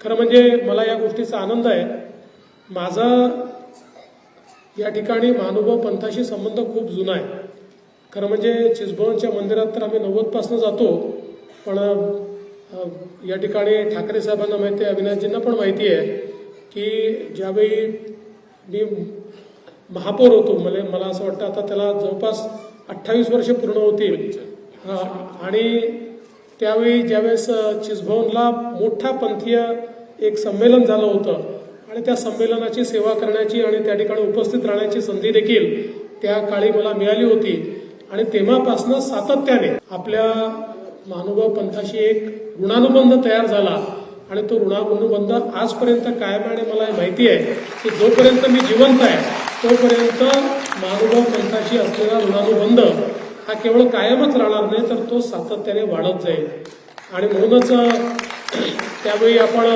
खरं म्हणजे मला या गोष्टीचा आनंद आहे. माझा या ठिकाणी महानुभव पंथाशी संबंध खूप जुना आहे. खरं म्हणजे चिजभवनच्या मंदिरात तर आम्ही नव्वदपासून जातो पण या ठिकाणी ठाकरे साहेबांना माहिती आहे अविनाशजींना पण माहिती आहे की ज्यावेळी मी महापौर होतो मला मला असं वाटतं आता त्याला जवळपास अठ्ठावीस वर्ष पूर्ण होतील. आणि त्यावेळी ज्यावेळेस चिजभवनला मोठा पंथीय एक संमेलन झालं होतं आणि त्या संमेलनाची सेवा करण्याची आणि त्या ठिकाणी उपस्थित राहण्याची संधी देखील त्या काळी मला मिळाली होती. आणि तेव्हापासनं सातत्याने आपल्या महानुभाव पंथाशी एक ऋणानुबंध तयार झाला आणि तो ऋणानुबंध आजपर्यंत कायम आहे आणि मला हे माहिती आहे की जोपर्यंत मी जिवंत आहे तोपर्यंत महानुभाव पंथाशी असलेला ऋणानुबंध हा केवळ कायमच राहणार नाही तर तो सातत्याने वाढत जाईल. आणि म्हणूनच त्यावेळी आपण